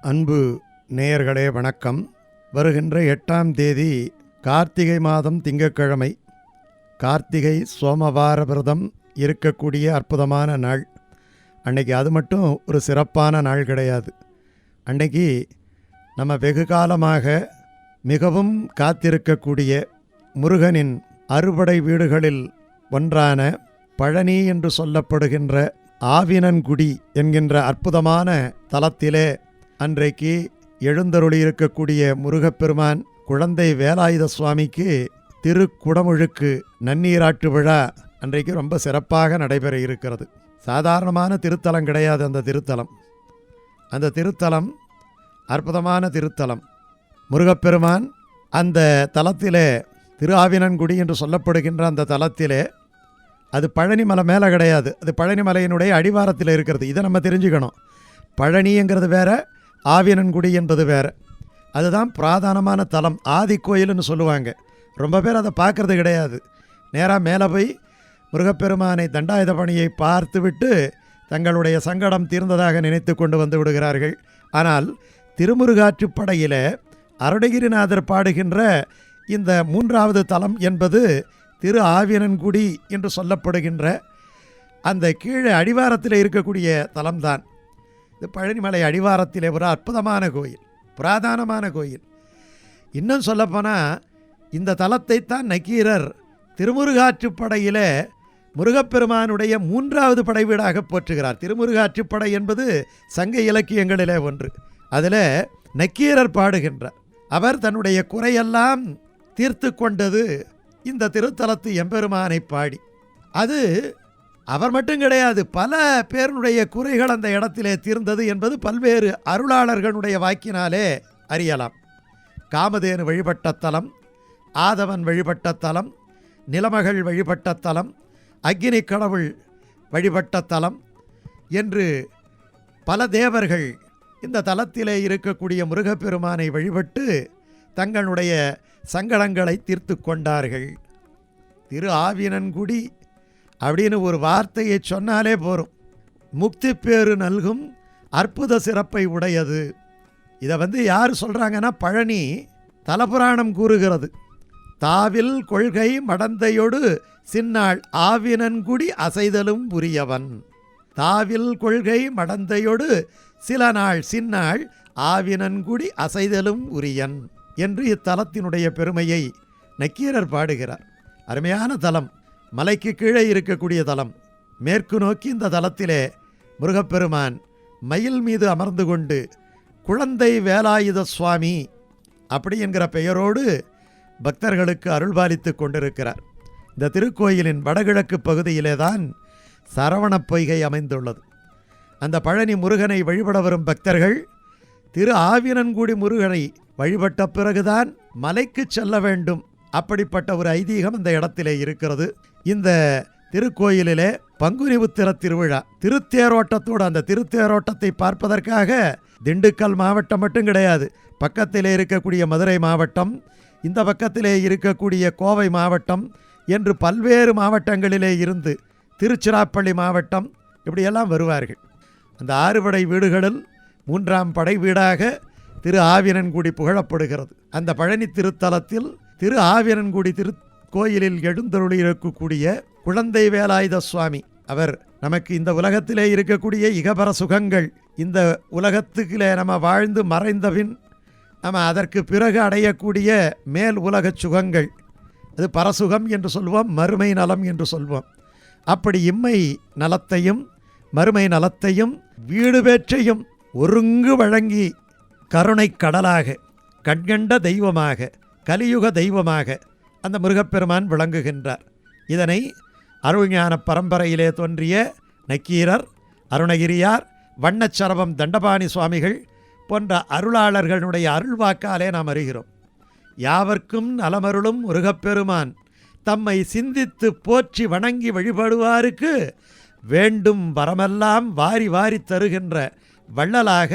அன்பு நேயர்களே வணக்கம். வருகின்ற எட்டாம் தேதி கார்த்திகை மாதம் திங்கட்கிழமை. கார்த்திகை சோமவார விரதம் இருக்கக்கூடிய அற்புதமான நாள். அன்னைக்கு அது மட்டும் ஒரு சிறப்பான நாள் கிடையாது. அன்னைக்கு நம்ம வெகு காலமாக மிகவும் காத்திருக்கக்கூடிய முருகனின் அறுபடை வீடுகளில் ஒன்றான பழனி என்று சொல்லப்படுகின்ற ஆவினன்குடி என்கின்ற அற்புதமான தலத்திலே அன்றைக்கு எழுந்தருளியிருக்கக்கூடிய முருகப்பெருமான் குழந்தை வேலாயுத சுவாமிக்கு திருக்குடமுழுக்கு நன்னீராட்டு விழா அன்றைக்கு ரொம்ப சிறப்பாக நடைபெற இருக்கிறது. சாதாரணமான திருத்தலம் கிடையாது அந்த திருத்தலம். அந்த திருத்தலம் அற்புதமான திருத்தலம். முருகப்பெருமான் அந்த தலத்திலே திருஆவினன்குடி என்று சொல்லப்படுகின்ற அந்த தலத்திலே அது பழனி மலை மேலே கிடையாது. அது பழனி மலையினுடைய அடிவாரத்தில் இருக்கிறது. இதை நம்ம தெரிஞ்சுக்கணும். பழனிங்கிறது வேற ஆவினன்குடி என்பது வேறு. அதுதான் பிராதானமான தலம் ஆதி கோயில்னு சொல்லுவாங்க. ரொம்ப பேர் அதை பார்க்குறது கிடையாது. நேராக மேலே போய் முருகப்பெருமானை தண்டாயுத பணியை பார்த்துவிட்டு தங்களுடைய சங்கடம் தீர்ந்ததாக நினைத்து கொண்டு வந்து விடுகிறார்கள். ஆனால் திருமுருகாற்றுப்படையில் அருணகிரிநாதர் பாடுகின்ற இந்த மூன்றாவது தலம் என்பது திரு ஆவினன்குடி என்று சொல்லப்படுகின்ற அந்த கீழே அடிவாரத்தில் இருக்கக்கூடிய தலம்தான். இது பழனிமலை அடிவாரத்திலே ஒரு அற்புதமான கோயில் புராதானமான கோயில். இன்னும் சொல்லப்போனால் இந்த தலத்தைத்தான் நக்கீரர் திருமுருகாற்றுப்படையில் முருகப்பெருமானுடைய மூன்றாவது படைவீடாக போற்றுகிறார். திருமுருகாற்றுப்படை என்பது சங்க இலக்கியங்களிலே ஒன்று. அதில் நக்கீரர் பாடுகின்றார். அவர் தன்னுடைய குறையெல்லாம் தீர்த்து கொண்டது இந்த திருத்தலத்து எம்பெருமானை பாடி. அது அவர் மட்டும் கிடையாது பல பேருடைய குறைகள் அந்த இடத்திலே தீர்ந்தது என்பது பல்வேறு அருளாளர்களுடைய வாக்கினாலே அறியலாம். காமதேனு வழிபட்ட தலம் ஆதவன் வழிபட்ட தலம் நிலமகள் வழிபட்ட தலம் அக்னி கடவுள் வழிபட்ட தலம் என்று பல தேவர்கள் இந்த தலத்திலே இருக்கக்கூடிய முருகப்பெருமானை வழிபட்டு தங்களுடைய சங்கடங்களை தீர்த்து கொண்டார்கள். திரு ஆவினன்குடி அப்படின்னு ஒரு வார்த்தையை சொன்னாலே போகும் முக்தி பேறு நல்கும் அற்புத சிறப்பை உடையது. இதை வந்து யார் சொல்கிறாங்கன்னா பழனி தலபுராணம் கூறுகிறது. தாவில் கொள்கை மடந்தையொடு சின்னாள் ஆவினன்குடி அசைதலும் உரியவன் தாவில் கொள்கை மடந்தையொடு சில நாள் சின்னாள் ஆவினன்குடி அசைதலும் உரியன் என்று இத்தலத்தினுடைய பெருமையை நக்கீரர் பாடுகிறார். அருமையான தலம். மலைக்கு கீழே இருக்கக்கூடிய தலம். மேற்கு நோக்கி இந்த தலத்திலே முருகப்பெருமான் மயில் மீது அமர்ந்து கொண்டு குழந்தை வேலாயுத சுவாமி அப்படி என்கிற பெயரோடு பக்தர்களுக்கு அருள்பாலித்து கொண்டிருக்கிறார். இந்த திருக்கோயிலின் வடகிழக்கு பகுதியிலே தான் சரவணப் பொய்கை அமைந்துள்ளது. அந்த பழனி முருகனை வழிபட வரும் பக்தர்கள் திரு ஆவினன்குடி முருகனை வழிபட்ட பிறகுதான் மலைக்கு செல்ல வேண்டும். அப்படிப்பட்ட ஒரு ஐதீகம் இந்த இடத்திலே இருக்கிறது. இந்த திருக்கோயிலிலே பங்குனி உத்திர திருவிழா திருத்தேரோட்டத்தோடு அந்த திருத்தேரோட்டத்தை பார்ப்பதற்காக திண்டுக்கல் மாவட்டம் மட்டும் கிடையாது பக்கத்திலே இருக்கக்கூடிய மதுரை மாவட்டம் இந்த பக்கத்திலே இருக்கக்கூடிய கோவை மாவட்டம் என்று பல்வேறு மாவட்டங்களிலே இருந்து திருச்சிராப்பள்ளி மாவட்டம் இப்படியெல்லாம் வருவார்கள். அந்த ஆறுபடை வீடுகளில் மூன்றாம் படை வீடாக திரு ஆவினன்குடி புகழப்படுகிறது. அந்த பழனி திருத்தலத்தில் திரு ஆவினன்குடி திரு கோயிலில் எழுந்தருளி இருக்கக்கூடிய குழந்தை வேலாயுத சுவாமி. அவர் நமக்கு இந்த உலகத்திலே இருக்கக்கூடிய இகபர சுகங்கள் இந்த உலகத்துக்கிலே நம்ம வாழ்ந்து மறைந்தபின் நம்ம அதற்கு பிறகு அடையக்கூடிய மேல் உலகச் சுகங்கள். அது பரசுகம் என்று சொல்வோம் மறுமை நலம் என்று சொல்வோம். அப்படி இம்மை நலத்தையும் மறுமை நலத்தையும் வீடு பேற்றையும் ஒருங்கு வழங்கி கருணை கடலாக கண்கண்ட தெய்வமாக கலியுக தெய்வமாக அந்த முருகப்பெருமான் விளங்குகின்றார். இதனை அருள்ஞான பரம்பரையிலே தோன்றிய நக்கீரர் அருணகிரியார் வண்ணச்சரவம் தண்டபாணி சுவாமிகள் போன்ற அருளாளர்களுடைய அருள்வாக்காலே நாம் அறிகிறோம். யாவர்க்கும் நலமருளும் முருகப்பெருமான். தம்மை சிந்தித்து போற்றி வணங்கி வழிபடுவாருக்கு வேண்டும் வரமெல்லாம் வாரி வாரி தருகின்ற வள்ளலாக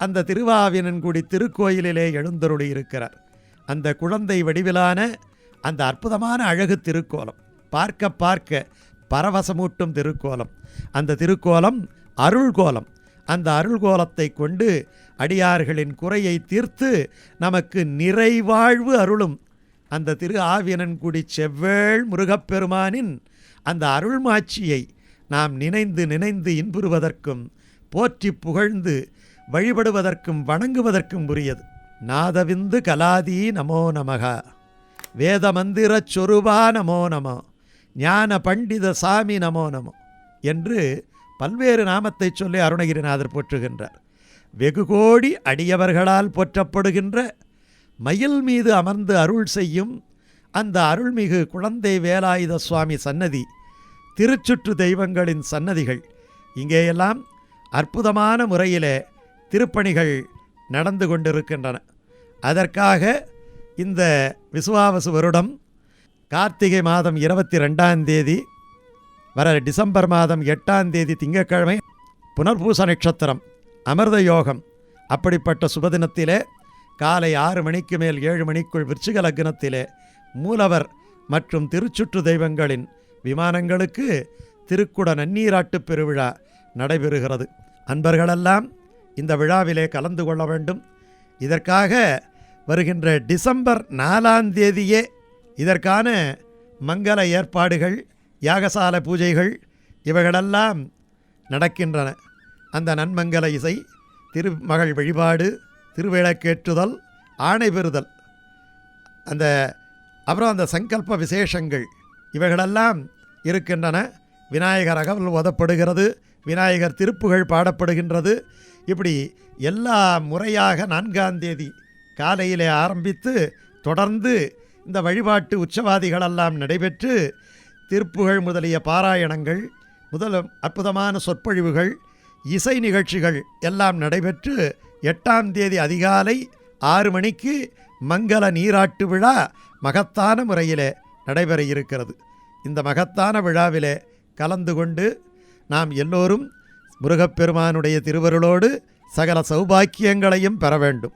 அந்த திருவாவினன்குடி திருக்கோயிலிலே எழுந்தருளியிருக்கிறார். அந்த குழந்தை வடிவிலான அந்த அற்புதமான அழகு திருக்கோலம். பார்க்க பார்க்க பரவசமூட்டும் திருக்கோலம். அந்த திருக்கோலம் அருள்கோலம் அந்த அருள்கோலத்தை கொண்டு அடியார்களின் குறையை தீர்த்து நமக்கு நிறைவாழ்வு அருளும். அந்த திரு ஆவியனன்குடி செவ்வேள் முருகப்பெருமானின் அந்த அருள்மாட்சியை நாம் நினைந்து நினைந்து இன்புறுவதற்கும் போற்றி புகழ்ந்து வழிபடுவதற்கும் வணங்குவதற்கும் உரியது. நாதவிந்து கலாதி நமோ நமகா. வேத மந்திரச் சொருபா நமோ நமோ ஞான பண்டித சாமி நமோ நமோ என்று பல்வேறு நாமத்தை சொல்லி அருணகிரிநாதர் போற்றுகின்றார். வெகு கோடி அடியவர்களால் போற்றப்படுகின்ற மயில் மீது அமர்ந்து அருள் செய்யும் அந்த அருள்மிகு குழந்தை வேலாயுத சுவாமி சன்னதி திருச்சுற்று தெய்வங்களின் சன்னதிகள். இங்கேயெல்லாம் அற்புதமான முறையிலே திருப்பணிகள் நடந்து கொண்டிருக்கின்றன. அதற்காக இந்த விசுவாவசு வருடம் கார்த்திகை மாதம் இருபத்தி ரெண்டாம் தேதி வர டிசம்பர் மாதம் எட்டாம் தேதி திங்கட்கிழமை புனர்பூச நட்சத்திரம் அமிர்த யோகம். அப்படிப்பட்ட சுபதினத்திலே காலை ஆறு மணிக்கு மேல் ஏழு மணிக்குள் விருச்சிக லக்னத்திலே மூலவர் மற்றும் திருச்சுற்று தெய்வங்களின் விமானங்களுக்கு திருக்குட நன்னீராட்டு பெருவிழா நடைபெறுகிறது. அன்பர்களெல்லாம் இந்த விழாவிலே கலந்து கொள்ள வேண்டும். இதற்காக வருகின்ற டிசம்பர் நாலாம் தேதியே இதற்கான மங்கள ஏற்பாடுகள் யாகசால பூஜைகள் இவைகளெல்லாம் நடக்கின்றன. அந்த நன்மங்கல இசை திருமகள் வழிபாடு திருவிளக்கேற்றுதல் ஆணை பெறுதல் அந்த அப்புறம் அந்த சங்கல்ப விசேஷங்கள் இவைகளெல்லாம் இருக்கின்றன. விநாயகர் அகவல் ஓதப்படுகிறது விநாயகர் திருப்புகள் பாடப்படுகின்றது. இப்படி எல்லா முறையாக நான்காம் தேதி காலையிலே ஆரம்பித்து தொடர்ந்து இந்த வழிபாட்டு உற்சவாதிகளெல்லாம் நடைபெற்று திருப்புகழ் முதலிய பாராயணங்கள் முதல் அற்புதமான சொற்பொழிவுகள் இசை நிகழ்ச்சிகள் எல்லாம் நடைபெற்று எட்டாம் தேதி அதிகாலை ஆறு மணிக்கு மங்கள நீராட்டு விழா மகத்தான முறையிலே நடைபெற இருக்கிறது. இந்த மகத்தான விழாவிலே கலந்து கொண்டு நாம் எல்லோரும் முருகப்பெருமானுடைய திருவருளோடு சகல சௌபாக்கியங்களையும் பெற வேண்டும்.